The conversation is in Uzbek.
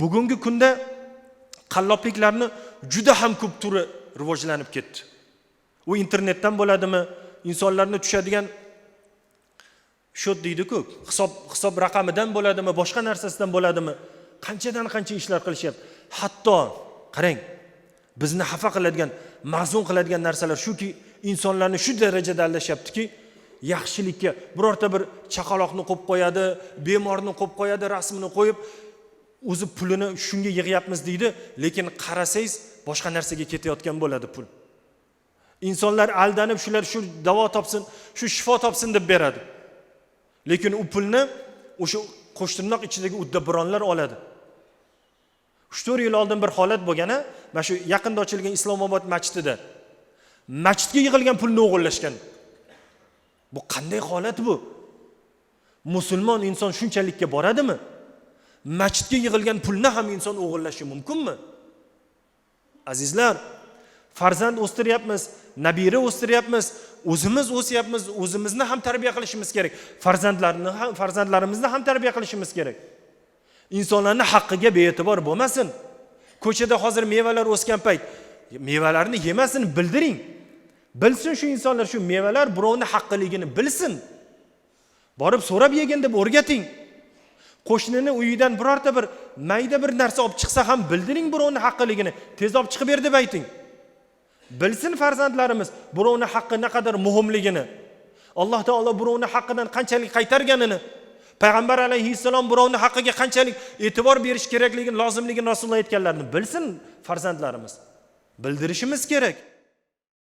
bugungi kunda qallobliklarni juda ham ko'p turi rivojlanib ketdi. U internetdan bo'ladimi? Insonlarni tushadigan shot deydiku hisob hisob raqamidan bo'ladimi boshqa narsasidan bo'ladimi? Qanchadan qancha ishlar qilishyapti? Hatto qarang bizni xafa qiladigan mahzun qiladigan narsalar shuki insonlarni shu darajada aldashyaptiki yaxshilikka birorta bir chaqaloqni qo'yib qo'yadi bemorni qo'yib qo'yadi rasmini qo'yib o'zi pulini shunga yig'yapmiz deydi lekin qarasangiz boshqa narsaga ketayotgan bo'ladi pul. Insonlar aldanib shular shu davo topsin shu shifo topsin deb beradi. Lekin u pulni o'sha qo'shtirnoq ichidagi uddaburonlar oladi. Uch to'rt yil oldin bir holat bo'lgana mana shu yaqinda ochilgan islomobod masjidida masjidga yig'ilgan pulni o'g'irlashgan. Bu qanday holat bu? Musulmon inson shunchalikka boradimi? Masjidga yig'ilgan pulni ham inson o'g'irlashi mumkinmi? Azizlar farzand o'stiryapmiz nabira o'stiryapmiz o'zimiz o'syapmiz o'zimizni ham tarbiya qilishimiz kerak. Farzandlarni ham farzandlarimizni ham tarbiya qilishimiz kerak. Insonlarni haqqiga bee'tibor bo'lmasin. Ko'chada hozir mevalar o'sgan payt mevalarni yemasin bildiring. Bilsin shu insonlar shu mevalar birovni haqqiligini bilsin. Borib so'rab yegin deb o'rgating. Qo'shnini uyidan birorta bir mayda bir narsa olib chiqsa ham bildiring birovni haqqiligini tez olib chiqib ber deb ayting. Bilsin farzandlarimiz birovni haqqi naqadar muhimligini alloh taolo birovni haqqidan qanchalik qaytarganini payg'ambar alayhissalom birovni haqqiga qanchalik e'tibor berish kerakligini lozimligini rasululloh aytganlarini bilsin farzandlarimiz. Bildirishimiz kerak.